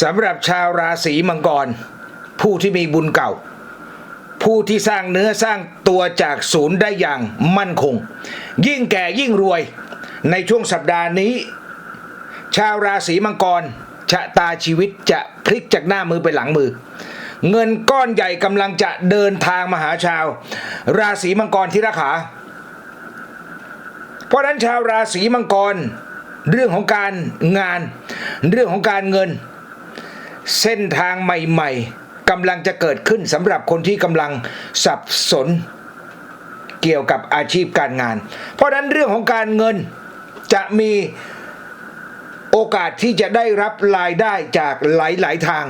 สำหรับชาวราศีมังกร ผู้ที่มีบุญเก่า ผู้ที่สร้างเนื้อสร้างตัวจากศูนย์ได้อย่างมั่นคง ยิ่งแก่ยิ่งรวยในช่วงสัปดาห์นี้ ชาวราศีมังกรชะตาชีวิตจะพลิกจากหน้ามือไปหลังมือ เงินก้อนใหญ่กำลังจะเดินทางมาหาชาว ราศีมังกรที่ราขา เพราะฉะนั้นชาวราศีมังกร เรื่องของการงาน เรื่องของการเงิน เส้นทางใหม่ ๆกำลังจะเกิดขึ้นสำหรับคนที่กำลังสับสนเกี่ยวกับอาชีพการงาน เพราะนั้นเรื่องของการเงินจะมีโอกาสที่จะได้รับรายได้จากหลาย ๆ ทาง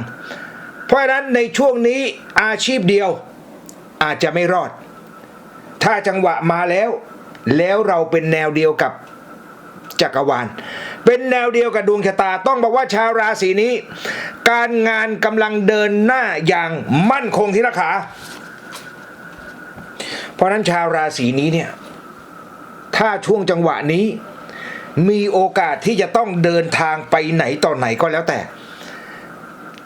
เพราะฉะนั้นในช่วงนี้อาชีพเดียวอาจจะไม่รอด ถ้าจังหวะมาแล้ว แล้วเราเป็นแนวเดียวกับจักรวาล เป็นแนวเดียวกับดวงชะตาต้องบอกว่าชาวราศีนี้ การงานกำลังเดินหน้าอย่างมั่นคงที่ราขาเพราะนั้นชาวราศีนี้เนี่ยถ้าช่วงจังหวะนี้ มีโอกาสที่จะต้องเดินทางไปไหนต่อไหนก็แล้วแต่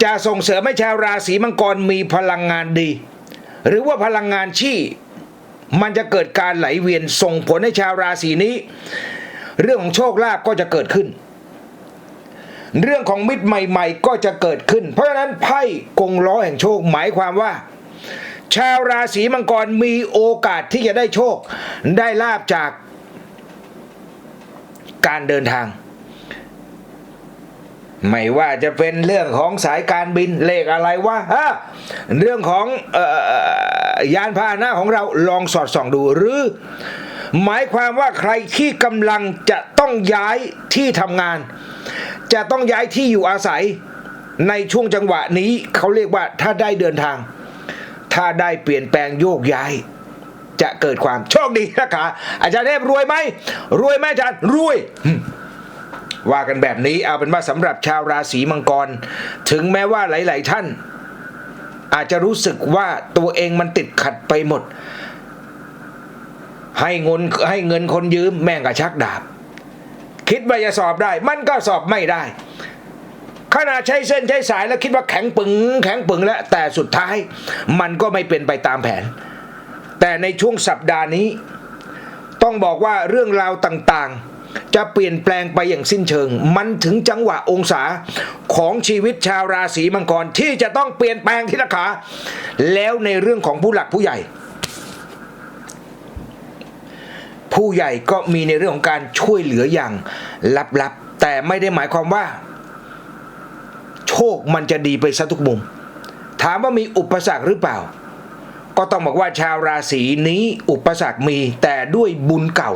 จะส่งเสริมให้ชาวราศีมังกรมีพลังงานดี หรือว่าพลังงานที่มันจะเกิดการไหลเวียนส่งผลให้ชาวราศีนี้ เรื่องของโชคลาภก็จะเกิดขึ้น เรื่องของมิตรใหม่ ๆ ก็จะเกิดขึ้น เพราะฉะนั้นไพ่กงล้อแห่งโชคหมายความว่า ชาวราศีมังกรมีโอกาสที่จะได้โชค ได้ลาบจากการเดินทาง ไม่ว่าจะเป็นเรื่องของสายการบินเลขอะไรวะฮะเรื่องของออยานพาหนะของเราลองสอดส่องดูหรือ หมายความว่าใครที่กำลังจะต้องย้ายที่ทำงาน จะต้องย้ายที่อยู่อาศัย ในช่วงจังหวะนี้เขาเรียกว่าถ้าได้เดินทาง ถ้าได้เปลี่ยนแปลงโยกย้าย จะเกิดความโชคดีนะคะอาจารย์เทพรวยไหมรวยไหมอาจารย์รวยว่ากันแบบนี้เอาเป็นว่าสำหรับชาวราศีมังกร ถึงแม้ว่าหลาย ๆ ท่าน อาจจะรู้สึกว่าตัวเองมันติดขัดไปหมด ให้เงินให้เงินคนยืมแม่งกระชักดาบ คิดว่าจะสอบได้ มันก็สอบไม่ได้ขนาดใช้เส้นใช้สายแล้วคิดว่าแข็งปึง แข็งปึงแล้ว แต่สุดท้าย มันก็ไม่เป็นไปตามแผน แต่ในช่วงสัปดาห์นี้ ต้องบอกว่าเรื่องราวต่างๆ จะเปลี่ยนแปลงไปอย่างสิ้นเชิง มันถึงจังหวะองศาของชีวิตชาวราศีมังกรที่จะต้องเปลี่ยนแปลงที่ราคาแล้วในเรื่องของผู้หลักผู้ใหญ่ ผู้ใหญ่ก็มีในเรื่องของการช่วยเหลืออย่างลับๆ แต่ไม่ได้หมายความว่า โชคมันจะดีไปซะทุกมุม ถามว่ามีอุปสรรคหรือเปล่า ก็ต้องบอกว่าชาวราศีนี้อุปสรรคมีแต่ด้วยบุญเก่า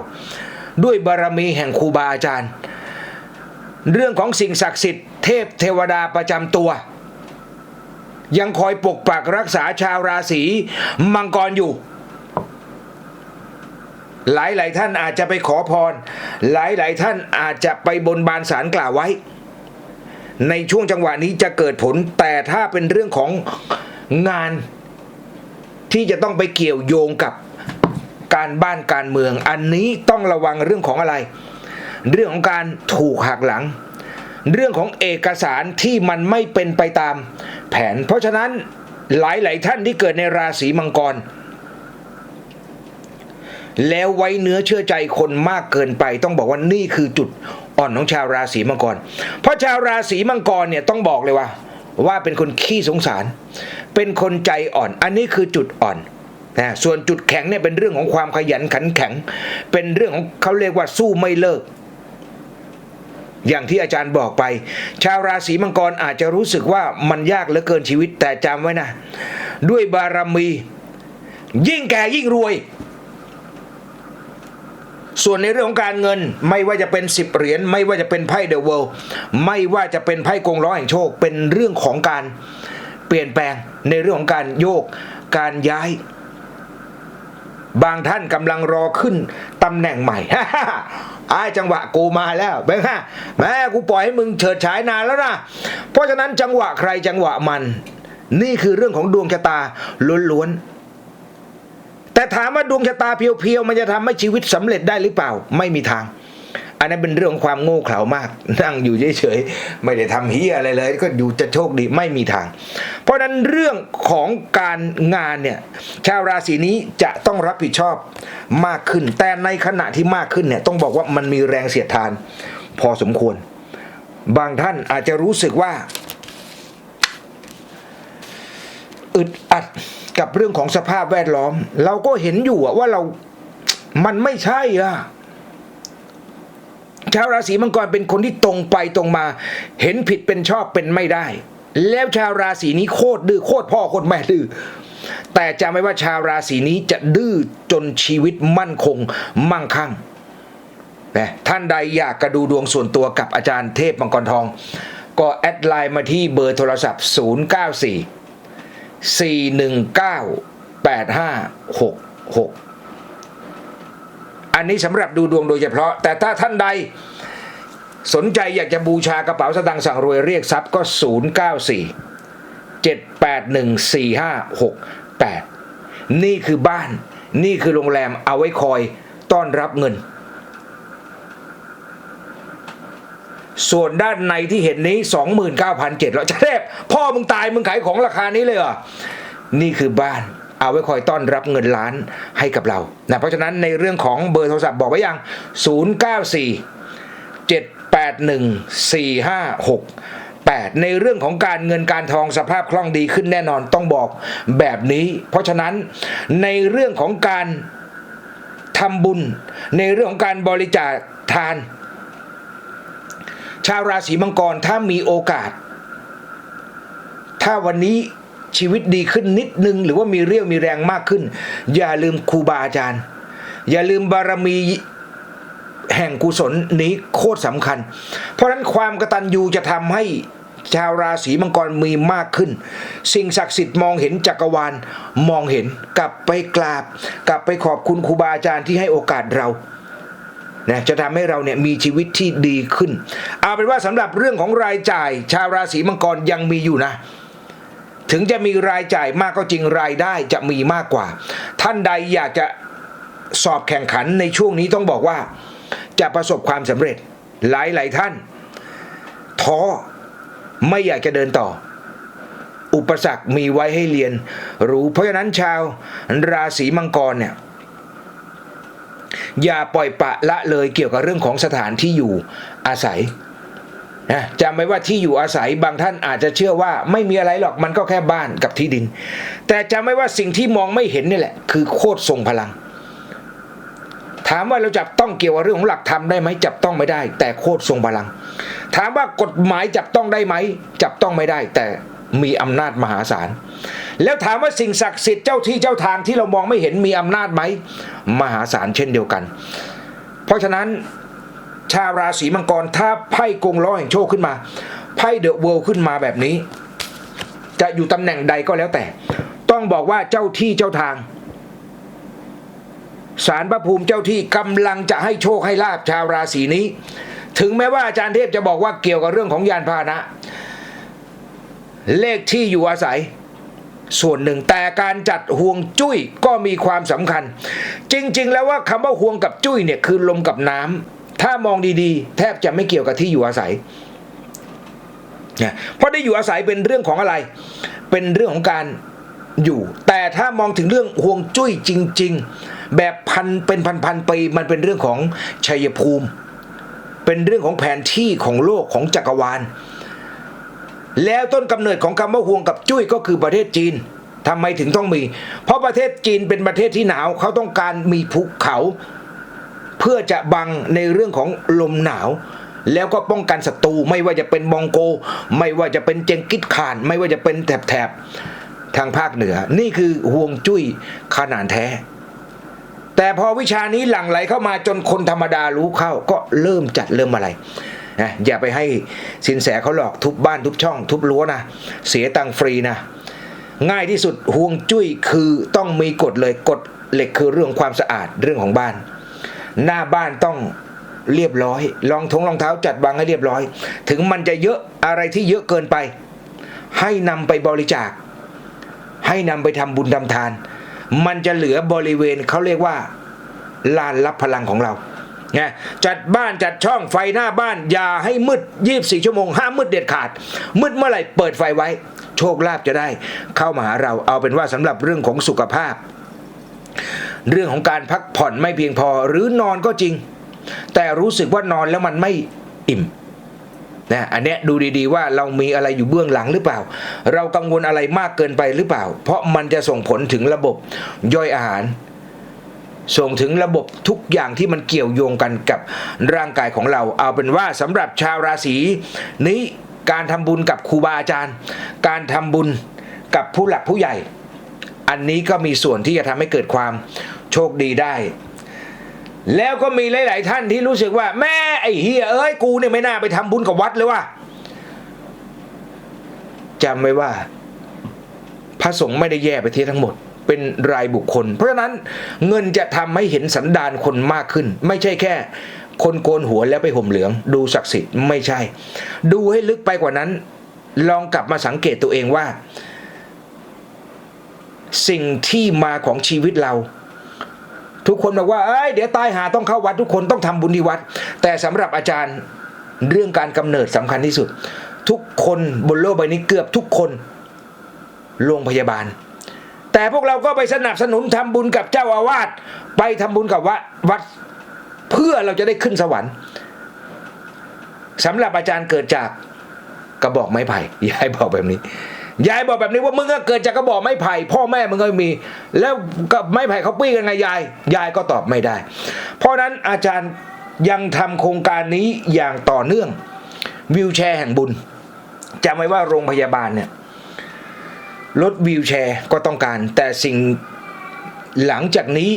ด้วยบารมีแห่งครูบาอาจารย์ เรื่องของสิ่งศักดิ์สิทธิ์เทพเทวดาประจำตัว ยังคอยปกปักรักษาชาวราศีมังกรอยู่ หลายหลายท่านอาจจะไปขอพร หลายหลายท่านอาจจะไปบนบานสารกล่าวไว้ ในช่วงจังหวะนี้จะเกิดผล แต่ถ้าเป็นเรื่องของงานที่จะต้องไปเกี่ยวโยงกับการบ้านการเมือง อันนี้ต้องระวังเรื่องของอะไร เรื่องของการถูกหักหลัง เรื่องของเอกสารที่มันไม่เป็นไปตามแผน เพราะฉะนั้นหลาย ๆ ท่านที่เกิดในราศีมังกร แล้วไว้เนื้อเชื่อใจคนมากเกินไป ต้องบอกว่านี่คือจุดอ่อนของชาวราศีมังกร เพราะชาวราศีมังกรเนี่ยต้องบอกเลยว่า ว่าเป็นคนขี้สงสาร เป็นคนใจอ่อน อันนี้คือจุดอ่อนนะส่วนจุดแข็งเนี่ยเป็นเรื่องของความขยันขันแข็ง เป็นเรื่องของเขาเรียกว่าสู้ไม่เลิก อย่างที่อาจารย์บอกไป ชาวราศีมังกรอาจจะรู้สึกว่ามันยากเหลือเกินชีวิตแต่จำไว้นะ ด้วยบารมี ยิ่งแก่ยิ่งรวย ส่วนในเรื่องของการเงินไม่ว่าจะเป็นสิบเหรียญไม่ว่าจะเป็นไพ่เดอะเวิลด์ไม่ว่าจะเป็นไพ่กงล้อแห่งโชค เป็นเรื่องของการเปลี่ยนแปลงในเรื่องของการโยกการย้าย บางท่านกำลังรอขึ้นตำแหน่งใหม่ไอ้จังหวะกูมาแล้วเบ้งฮะแม่กูปล่อยให้มึงเฉิดฉายนานแล้วนะเพราะฉะนั้นจังหวะใครจังหวะมัน นี่คือเรื่องของดวงชะตาล้วนๆ แต่ถามว่าดวงชะตาเพียวๆมันจะทำให้ชีวิตสำเร็จได้หรือเปล่า ไม่มีทาง อันนั้นเป็นเรื่องของความโง่เขลามาก นั่งอยู่เฉยๆไม่ได้ทำเฮียอะไรเลย ก็อยู่จะโชคดีไม่มีทาง เพราะฉะนั้นเรื่องของการงานเนี่ยชาวราศีนี้จะต้องรับผิดชอบมากขึ้น แต่ในขณะที่มากขึ้นเนี่ยต้องบอกว่ามันมีแรงเสียดทาน พอสมควร บางท่านอาจจะรู้สึกว่าอึดอัด กับเรื่องของสภาพแวดล้อม เราก็เห็นอยู่ว่าเรา มันไม่ใช่อะชาวราศีมังกรเป็นคนที่ตรงไปตรงมา เห็นผิดเป็นชอบเป็นไม่ได้ แล้วชาวราศีนี้โคตรดื้อโคตรพ่อโคตรแม่ดื้อแต่จำไว้ว่าชาวราศีนี้จะดื้อจนชีวิตมั่นคงมั่งคั่งนะท่านใดอยากกระดูดวงส่วนตัวกับอาจารย์เทพมังกรทอง ก็แอดไลน์มาที่เบอร์โทรศัพท์ 094 4198566 อันนี้สำหรับดูดวงโดยเฉพาะ แต่ถ้าท่านใดสนใจอยากจะบูชากระเป๋าสตางค์สั่งรวยเรียกทรัพย์ก็ 094 781 4568 นี่คือบ้าน นี่คือโรงแรมเอาไว้คอยต้อนรับเงิน ส่วนด้านในที่เห็นนี้ 29,700จะเทพพ่อมึงตายมึงขายของราคานี้เลยเหรอ นี่คือบ้านเอาไว้คอยต้อนรับเงินล้านให้กับเรานะเพราะฉะนั้นในเรื่องของเบอร์โทรศัพท์บอกไว้ยัง 094 781 4568ในเรื่องของการเงินการทองสภาพคล่องดีขึ้นแน่นอนต้องบอกแบบนี้ เพราะฉะนั้นในเรื่องของการทำบุญ ในเรื่องของการบริจาคทาน ชาวราศีมังกรถ้ามีโอกาส ถ้าวันนี้ชีวิตดีขึ้นนิดนึง หรือว่ามีเรี่ยวมีแรงมากขึ้น อย่าลืมครูบาอาจารย์ อย่าลืมบารมีแห่งกุศลนี้โคตรสำคัญ เพราะฉะนั้นความกระตัญญูจะทำให้ชาวราศีมังกรมีมากขึ้น สิ่งศักดิ์สิทธิ์มองเห็นจักรวาลมองเห็นกลับไปกราบ กลับไปขอบคุณครูบาอาจารย์ที่ให้โอกาสเรา นะจะทำให้เราเนี่ยมีชีวิตที่ดีขึ้น เอาเป็นว่าสำหรับเรื่องของรายจ่าย ชาวราศีมังกรยังมีอยู่นะ ถึงจะมีรายจ่ายมากก็จริงรายได้จะมีมากกว่า ท่านใดอยากจะสอบแข่งขันในช่วงนี้ต้องบอกว่า จะประสบความสำเร็จหลายหลายท่านท้อไม่อยากจะเดินต่อ อุปสรรคมีไว้ให้เรียนรู้เพราะฉะนั้นชาวราศีมังกรเนี่ย อย่าปล่อยปะละเลยเกี่ยวกับเรื่องของสถานที่อยู่อาศัยนะจำไว้ว่าที่อยู่อาศัยบางท่านอาจจะเชื่อว่าไม่มีอะไรหรอกมันก็แค่บ้านกับที่ดิน แต่จำไว้ว่าสิ่งที่มองไม่เห็นนี่แหละ คือโคตรทรงพลัง ถามว่าเราจับต้องเกี่ยวกับเรื่องของหลักธรรมได้ไหมจับต้องไม่ได้ แต่โคตรทรงพลัง ถามว่ากฎหมายจับต้องได้ไหมจับต้องไม่ได้ แต่มีอำนาจมหาศาล แล้วถามว่าสิ่งศักดิ์สิทธิ์เจ้าที่เจ้าทางที่เรามองไม่เห็นมีอำนาจไหมมหาศาลเช่นเดียวกัน เพราะฉะนั้นชาวราศีมังกรถ้าไพ่กงล้อแห่งโชคขึ้นมาไพ่เดอะเวิลด์ขึ้นมาแบบนี้ จะอยู่ตำแหน่งใดก็แล้วแต่ ต้องบอกว่าเจ้าที่เจ้าทางสารพระภูมิเจ้าที่กำลังจะให้โชคให้ลาบชาวราศีนี้ ถึงแม้ว่าอาจารย์เทพจะบอกว่าเกี่ยวกับเรื่องของยานพาหนะ เลขที่อยู่อาศัย ส่วนหนึ่งแต่การจัดห่วงจุ้ยก็มีความสำคัญ จริง ๆ แล้วว่าคำว่าห่วงกับจุ้ยเนี่ยคือลมกับน้ำถ้ามองดีๆ แทบจะไม่เกี่ยวกับที่อยู่อาศัยนะเพราะได้อยู่อาศัยเป็นเรื่องของอะไร เป็นเรื่องของการอยู่ แต่ถ้ามองถึงเรื่องห่วงจุ้ยจริง ๆ แบบพันเป็นพันๆปีมันเป็นเรื่องของชัยภูมิ เป็นเรื่องของแผนที่ของโลกของจักรวาล แล้วต้นกำเนิดของคำว่าห่วงกับจุ้ยก็คือประเทศจีนทำไมถึงต้องมี เพราะประเทศจีนเป็นประเทศที่หนาวเขาต้องการมีภูเขา เพื่อจะบังในเรื่องของลมหนาว แล้วก็ป้องกันศัตรูไม่ว่าจะเป็นมองโก ไม่ว่าจะเป็นเจงกิสข่าน ไม่ว่าจะเป็นแถบๆทางภาคเหนือ นี่คือห่วงจุ้ยขนาดแท้ แต่พอวิชานี้หลั่งไหลเข้ามาจนคนธรรมดารู้เข้า ก็เริ่มจัดเริ่มอะไร นะอย่าไปให้สินแสเขาหลอกทุบบ้านทุบช่อง ทุบรั้วนะเสียตังฟรีนะ ง่ายที่สุดห่วงจุ้ยคือต้องมีกฎเลยกฎเหล็กคือเรื่องความสะอาดเรื่องของบ้าน หน้าบ้านต้องเรียบร้อยรองทงรองเท้าจัดวางให้เรียบร้อย ถึงมันจะเยอะอะไรที่เยอะเกินไป ให้นำไปบริจาค ให้นำไปทำบุญทำทาน มันจะเหลือบริเวณเขาเรียกว่าลานรับพลังของเรา ไงจัดบ้านจัดช่องไฟหน้าบ้าน อย่าให้มืด 24 ชั่วโมงห้ามมืดเด็ดขาด มืดเมื่อไหร่เปิดไฟไว้ โชคลาภจะได้ เข้ามาหาเราเอาเป็นว่าสำหรับเรื่องของสุขภาพ เรื่องของการพักผ่อนไม่เพียงพอหรือนอนก็จริง แต่รู้สึกว่านอนแล้วมันไม่อิ่มนะอันเนี้ยดูดีๆว่าเรามีอะไรอยู่เบื้องหลังหรือเปล่า เรากังวลอะไรมากเกินไปหรือเปล่า เพราะมันจะส่งผลถึงระบบย่อยอาหาร ส่งถึงระบบทุกอย่างที่มันเกี่ยวโยงกันกับร่างกายของเรา เอาเป็นว่าสำหรับชาวราศีนี้การทำบุญกับครูบาอาจารย์ การทำบุญกับผู้หลักผู้ใหญ่ อันนี้ก็มีส่วนที่จะทำให้เกิดความโชคดีได้ แล้วก็มีหลาย ๆ ท่านที่รู้สึกว่า แม่ไอ้เฮียเอ้ยกูเนี่ยไม่น่าไปทำบุญกับวัดเลยว่ะจำไว้ว่า พระสงฆ์ไม่ได้แย่ไปที่ทั้งหมด เป็นรายบุคคล เพราะฉะนั้นเงินจะทำให้เห็นสันดานคนมากขึ้น ไม่ใช่แค่ คนโกนหัวแล้วไปห่มเหลือง ดูศักดิ์สิทธิ์ไม่ใช่ ดูให้ลึกไปกว่านั้น ลองกลับมาสังเกตตัวเองว่า สิ่งที่มาของชีวิตเราทุกคนบอกว่าเอ้ยเดี๋ยวตายหาต้องเข้าวัดทุกคนต้องทำบุญที่วัด แต่สำหรับอาจารย์เรื่องการกำเนิดสำคัญที่สุด ทุกคนบนโลกใบนี้เกือบทุกคน โรงพยาบาล แต่พวกเราก็ไปสนับสนุนทำบุญกับเจ้าอาวาสไปทำบุญกับวัดวัด เพื่อเราจะได้ขึ้นสวรรค์สำหรับอาจารย์เกิดจากกระบอกไม้ไผ่ยายบอกแบบนี้ยายบอกแบบนี้ว่ามึงก็เกิดจากกระบอกไม้ไผ่พ่อแม่มึงก็มี แล้วกับไม้ไผ่เขาปี้กันไงยาย ยายก็ตอบไม่ได้ เพราะนั้นอาจารย์ยังทำโครงการนี้อย่างต่อเนื่องวิวแชร์แห่งบุญจำไว้ว่าโรงพยาบาลเนี่ย รถวิวแชร์ก็ต้องการ แต่สิ่งหลังจากนี้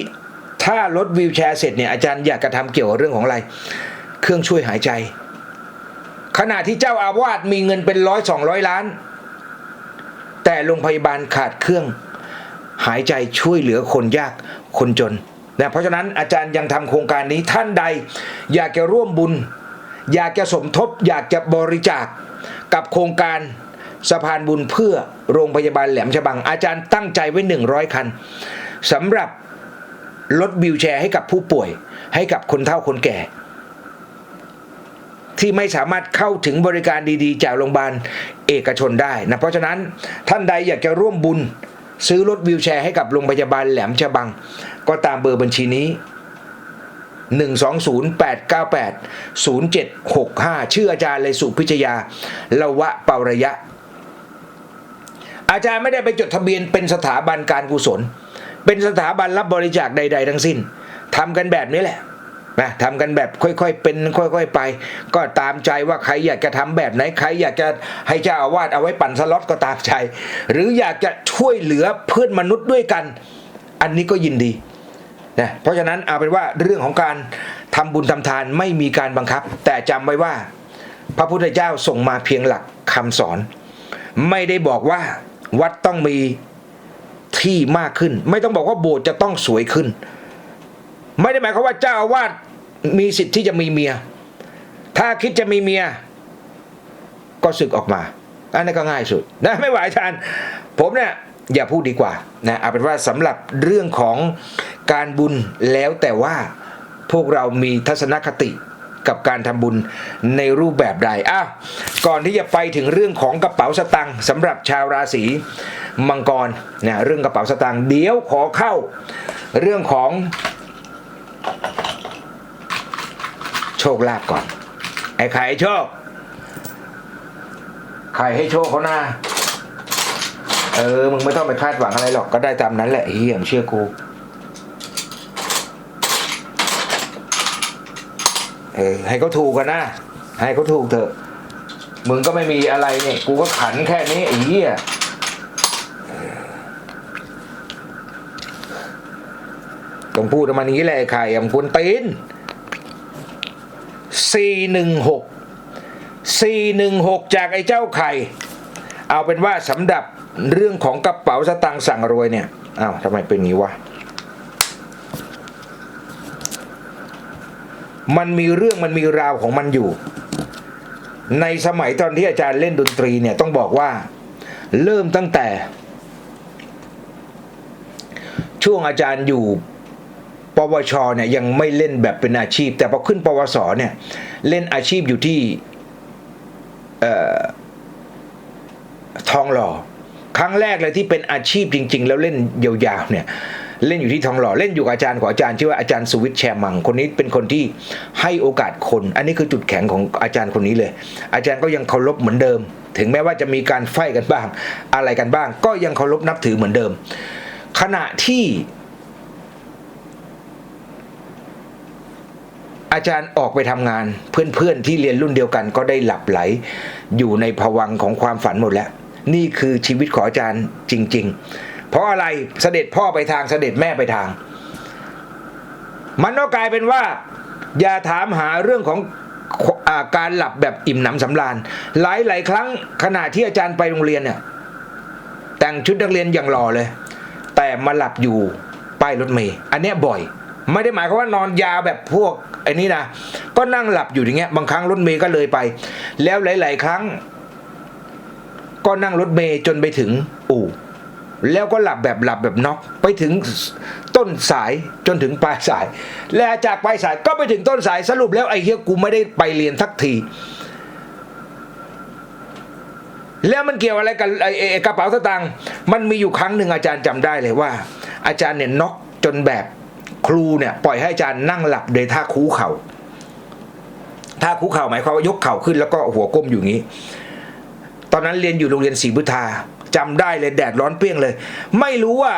ถ้ารถวิวแชร์เสร็จเนี่ยอาจารย์อยากกระทำเกี่ยวกับเรื่องของอะไร เครื่องช่วยหายใจ ขณะที่เจ้าอาวาสมีเงินเป็นร้อยสองร้อยล้าน แต่โรงพยาบาลขาดเครื่องหายใจช่วยเหลือคนยากคนจนนะเพราะฉะนั้นอาจารย์ยังทำโครงการนี้ท่านใด อยากจะร่วมบุญ อยากจะสมทบ อยากจะบริจาคกับโครงการ สะพานบุญเพื่อโรงพยาบาลแหลมฉบัง อาจารย์ตั้งใจไว้ 100 คันสำหรับรถวิวแชร์ให้กับผู้ป่วย ให้กับคนเฒ่าคนแก่ ที่ไม่สามารถเข้าถึงบริการดีๆ จากโรงพยาบาลเอกชนได้นะเพราะฉะนั้นท่านใดอยากจะร่วมบุญซื้อรถวิวแชร์ให้กับโรงพยาบาลแหลมฉบัง ก็ตามเบอร์บัญชีนี้ 120-898-0765 ชื่ออาจารย์เลยสุพิชยาละวะเปาระยะ อาจารย์ไม่ได้ไปจดทะเบียนเป็นสถาบันการกุศล เป็นสถาบันรับบริจาคใด ๆ ทั้งสิ้นทำกันแบบนี้แหละนะทำกันแบบค่อยๆเป็นค่อย ๆ ไป ก็ตามใจว่าใครอยากจะทำแบบไหนใครอยากจะให้เจ้าอาวาสเอาไว้ปั่นสล็อตก็ตามใจ หรืออยากจะช่วยเหลือเพื่อนมนุษย์ด้วยกัน อันนี้ก็ยินดีนะเพราะฉะนั้นเอาเป็นว่าเรื่องของการทำบุญทำทานไม่มีการบังคับ แต่จำไว้ว่า พระพุทธเจ้าส่งมาเพียงหลักคำสอน ไม่ได้บอกว่า วัดต้องมีที่มากขึ้น ไม่ต้องบอกว่าโบสถ์จะต้องสวยขึ้น ไม่ได้หมายความว่าเจ้าอาวาสมีสิทธิ์ที่จะมีเมีย ถ้าคิดจะมีเมีย ก็สึกออกมา อันนี้นก็ง่ายสุดนะไม่ไหวอาจารย์ ผมเนี่ยอย่าพูดดีกว่านะเอาเป็นว่าสำหรับเรื่องของการบุญแล้วแต่ว่าพวกเรามีทัศนคติ กับการทำบุญในรูปแบบใดอ้าวก่อนที่จะไปถึงเรื่องของกระเป๋าสตังค์สำหรับชาวราศีมังกรนะเรื่องกระเป๋าสตังค์เดี๋ยวขอเข้าเรื่องของโชคลาภก่อน ไอ้ไข่โชคใครให้โชคเขาหน้าเออ มึงไม่ต้องไปคาดหวังอะไรหรอกก็ได้ตามนั้นแหละเฮียมงเชื่อกู เออให้เขาถูกกันนะ ให้เขาถูกเถอะ มึงก็ไม่มีอะไรเนี่ย กูก็ขันแค่นี้ไอ้เหี้ยต้องพูดประมาณนี้แหละไอ้ไข่อำคุณตีนสี่หนึ่งหกสี่หนึ่งหกจากไอ้เจ้าไข่ เอาเป็นว่าสำหรับเรื่องของกระเป๋าสตางค์สั่งรวยเนี่ย อ้าวทำไมเป็นงี้วะ มันมีเรื่องมันมีราวของมันอยู่ ในสมัยตอนที่อาจารย์เล่นดนตรีเนี่ยต้องบอกว่า เริ่มตั้งแต่ ช่วงอาจารย์อยู่ปวชเนี่ยยังไม่เล่นแบบเป็นอาชีพ แต่พอขึ้นปวสเนี่ยเล่นอาชีพอยู่ที่ทองหล่อครั้งแรกเลยที่เป็นอาชีพจริง ๆ แล้วเล่นยาวๆเนี่ย เล่นอยู่ที่ทองหล่อเล่นอยู่กับอาจารย์ของอาจารย์ชื่อว่าอาจารย์สุวิทย์แชมังคนนี้เป็นคนที่ให้โอกาสคน อันนี้คือจุดแข็งของอาจารย์คนนี้เลย อาจารย์ก็ยังเคารพเหมือนเดิม ถึงแม้ว่าจะมีการไฟกันบ้าง อะไรกันบ้าง ก็ยังเคารพนับถือเหมือนเดิม ขณะที่อาจารย์ออกไปทำงานเพื่อนๆที่เรียนรุ่นเดียวกันก็ได้หลับไหล อยู่ในภวังของความฝันหมดแล้ว นี่คือชีวิตของอาจารย์จริง ๆ เพราะอะไรเสด็จพ่อไปทางเสด็จแม่ไปทาง มันก็กลายเป็นว่า อย่าถามหาเรื่องของอาการหลับแบบอิ่มหนำสำราญ หลายๆครั้งขณะที่อาจารย์ไปโรงเรียนเนี่ยแต่งชุดนักเรียนอย่างหล่อเลย แต่มาหลับอยู่ป้ายรถเมย์อันเนี้ยบ่อย ไม่ได้หมายความว่านอนยาวแบบพวกไอ้นี้นะก็นั่งหลับอยู่อย่างเงี้ยบางครั้งรถเมย์ก็เลยไป แล้วหลาย ๆ ครั้ง ก็นั่งรถเมย์จนไปถึงอู่ แล้วก็หลับแบบหลับแบบน็อกไปถึงต้นสายจนถึงปลายสาย และจากปลายสายก็ไปถึงต้นสายสรุปแล้วไอ้เฮียกูไม่ได้ไปเรียนสักที แล้วมันเกี่ยวอะไรกับไอ้กระเป๋าสตางค์มันมีอยู่ครั้งหนึ่งอาจารย์จำได้เลยว่า อาจารย์เนี่ยน็อกจนแบบครูเนี่ยปล่อยให้อาจารย์นั่งหลับโดยท่าคูเข่าท่าคูเข่าหมายความว่ายกเข่าขึ้นแล้วก็หัวก้มอยู่งี้ ตอนนั้นเรียนอยู่โรงเรียนศรีบุทธา จำได้เลยแดดร้อนเปรี้ยงเลย ไม่รู้ว่า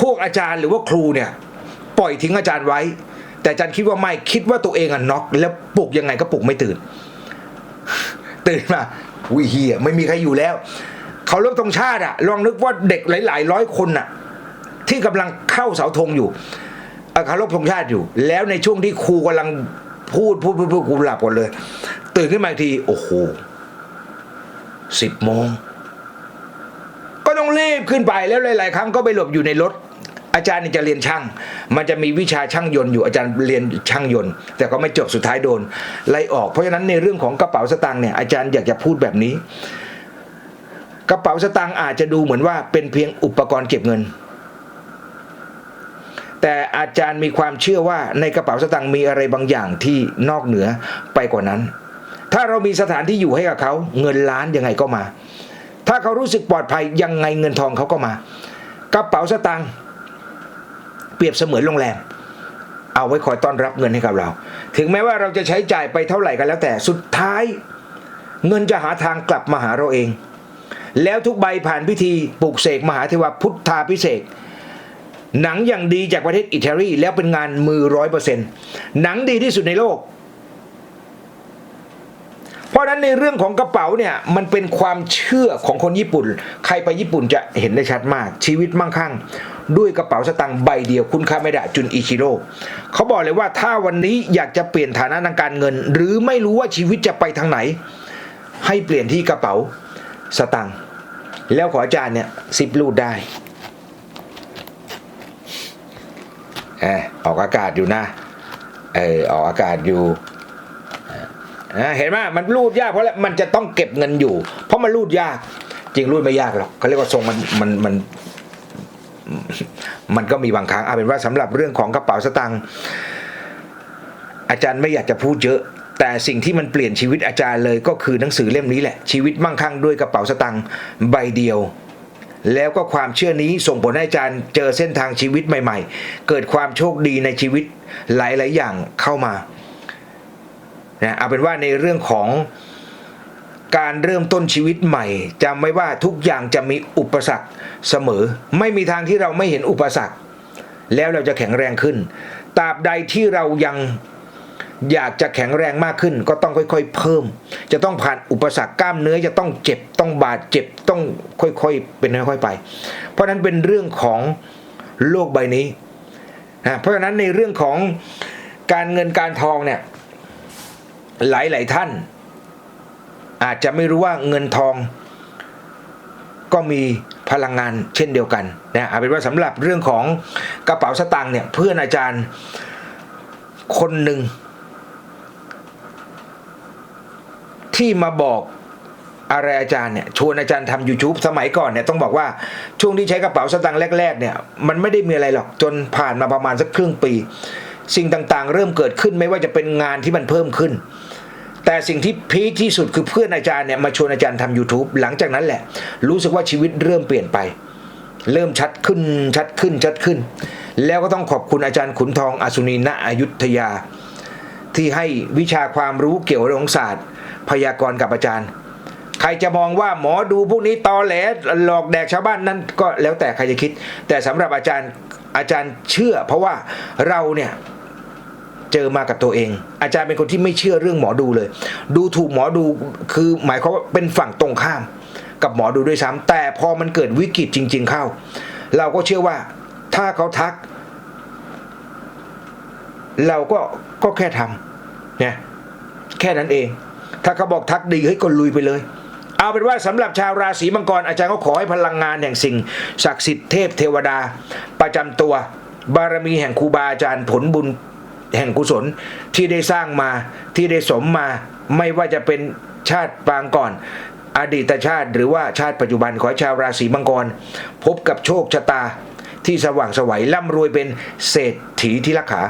พวกอาจารย์หรือว่าครูเนี่ยปล่อยทิ้งอาจารย์ไว้ แต่อาจารย์คิดว่าไม่คิดว่าตัวเองอะน็อกแล้วปลุกยังไงก็ปลุกไม่ตื่น ตื่นมาวิเฮียไม่มีใครอยู่แล้วเขาลบตรงชาติอะลองนึกว่าเด็กหลาย ๆ ร้อยคนอะที่กำลังเข้าเสาธงอยู่เอ่อเคารพธงชาติอยู่ แล้วในช่วงที่ครูกำลังพูดพูดพูดพูดกูหลับหมดเลย ตื่นขึ้นมาที โอ้โหสิบโมง ต้องรีบขึ้นไปแล้วหลาย ๆ ครั้งก็ไปหลบอยู่ในรถ อาจารย์จะเรียนช่าง มันจะมีวิชาช่างยนต์อยู่อาจารย์เรียนช่างยนต์ แต่ก็ไม่จบสุดท้ายโดนไล่ออกเพราะฉะนั้นในเรื่องของกระเป๋าสตางค์เนี่ยอาจารย์อยากจะพูดแบบนี้ กระเป๋าสตางค์อาจจะดูเหมือนว่าเป็นเพียงอุปกรณ์เก็บเงิน แต่อาจารย์มีความเชื่อว่าในกระเป๋าสตางค์มีอะไรบางอย่างที่นอกเหนือไปกว่านั้น ถ้าเรามีสถานที่อยู่ให้กับเขาเงินล้านยังไงก็มา ถ้าเขารู้สึกปลอดภัยยังไงเงินทองเขาก็มา กระเป๋าสตางค์เปรียบเสมือนโรงแรม เอาไว้คอยต้อนรับเงินให้กับเรา ถึงแม้ว่าเราจะใช้จ่ายไปเท่าไหร่กันแล้วแต่สุดท้าย เงินจะหาทางกลับมาหาเราเอง แล้วทุกใบผ่านพิธีปลูกเสกมหาเทวพุทธาพิเศษหนังอย่างดีจากประเทศอิตาลีแล้วเป็นงานมือร้อยเปอร์เซ็นต์หนังดีที่สุดในโลกะนั้นในเรื่องของกระเป๋าเนี่ยมันเป็นความเชื่อของคนญี่ปุ่น ใครไปญี่ปุ่นจะเห็นได้ชัดมาก ชีวิตมั่งคั่ง ด้วยกระเป๋าสตางค์ใบเดียวคุณค่าเมดะจุนอิชิโร่เขาบอกเลยว่าถ้าวันนี้อยากจะเปลี่ยนฐานะทางการเงิน หรือไม่รู้ว่าชีวิตจะไปทางไหน ให้เปลี่ยนที่กระเป๋าสตางค์แล้วขออาจารย์เนี่ยซิปรูดได้ออออกอากาศอยู่นะเออออกอากาศอยู่ เห็นไหมมันรูดยากเพราะอะไรมันจะต้องเก็บเงินอยู่ เพราะมันรูดยาก จริงรูดไม่ยากหรอกเขาเรียกว่าทรงมันมันมันมันก็มีบางครั้งเอาเป็นว่าสำหรับเรื่องของกระเป๋าสตางค์อาจารย์ไม่อยากจะพูดเยอะ แต่สิ่งที่มันเปลี่ยนชีวิตอาจารย์เลยก็คือหนังสือเล่มนี้แหละ ชีวิตมั่งคั่งด้วยกระเป๋าสตางค์ใบเดียว แล้วก็ความเชื่อนี้ส่งผลให้อาจารย์เจอเส้นทางชีวิตใหม่ ๆ เกิดความโชคดีในชีวิตหลายๆอย่างเข้ามา นะเอาเป็นว่าในเรื่องของการเริ่มต้นชีวิตใหม่จำไว้ว่าทุกอย่างจะมีอุปสรรคเสมอ ไม่มีทางที่เราไม่เห็นอุปสรรค แล้วเราจะแข็งแรงขึ้นตราบใดที่เรายังอยากจะแข็งแรงมากขึ้น ก็ต้องค่อยๆ เพิ่ม จะต้องผ่านอุปสรรคกล้ามเนื้อจะต้องเจ็บต้องบาดเจ็บต้องค่อยๆ เป็นค่อยๆไป เพราะฉะนั้นเป็นเรื่องของโลกใบนี้นะเพราะฉะนั้นในเรื่องของการเงินการทองเนี่ย หลายหลายๆท่าน อาจจะไม่รู้ว่าเงินทอง ก็มีพลังงานเช่นเดียวกันนะเอาเป็นว่าสำหรับเรื่องของกระเป๋าสตางค์เนี่ยเพื่อนอาจารย์คนหนึ่งที่มาบอกอะไรอาจารย์เนี่ยชวนอาจารย์ทำ YouTube สมัยก่อนเนี่ยต้องบอกว่าช่วงที่ใช้กระเป๋าสตางค์แรกๆเนี่ยมันไม่ได้มีอะไรหรอกจนผ่านมาประมาณสักครึ่งปี สิ่งต่างๆ เริ่มเกิดขึ้นไม่ว่าจะเป็นงานที่มันเพิ่มขึ้น แต่สิ่งที่พีคที่สุดคือเพื่อนอาจารย์เนี่ยมาชวนอาจารย์ทำ YouTube หลังจากนั้นแหละ รู้สึกว่าชีวิตเริ่มเปลี่ยนไป เริ่มชัดขึ้นชัดขึ้นชัดขึ้น แล้วก็ต้องขอบคุณอาจารย์ขุนทองอสุนีณอยุธยา ที่ให้วิชาความรู้เกี่ยวกับเรื่องศาสตร์ พยากรณ์กับอาจารย์ ใครจะมองว่าหมอดูพวกนี้ตอแหลหลอกแดกชาวบ้านนั้นก็แล้วแต่ใครจะคิด แต่สำหรับอาจารย์อาจารย์เชื่อ เพราะว่าเราเนี่ย เจอมากับตัวเอง อาจารย์เป็นคนที่ไม่เชื่อเรื่องหมอดูเลย ดูถูกหมอดูคือหมายความว่าเป็นฝั่งตรงข้ามกับหมอดูด้วยซ้ำแต่พอมันเกิดวิกฤตจริง ๆเข้า เราก็เชื่อว่าถ้าเขาทัก เราก็ก็แค่ทำเนี่ยแค่นั้นเอง ถ้าเขาบอกทักดีเฮ้ยก็ลุยไปเลยเอาเป็นว่าสำหรับชาวราศีมังกรอาจารย์ก็ขอให้พลังงานแห่งสิ่งศักดิ์สิทธิ์เทพเทวดา ประจำตัว บารมีแห่งครูบาอาจารย์ผลบุญ แห่งกุศลที่ได้สร้างมาที่ได้สมมา ไม่ว่าจะเป็นชาติปางก่อน อดีตชาติหรือว่าชาติปัจจุบันของชาวราศีมังกร พบกับโชคชะตาที่สว่างสวัยร่ำรวยเป็นเศรษฐีที่รักขา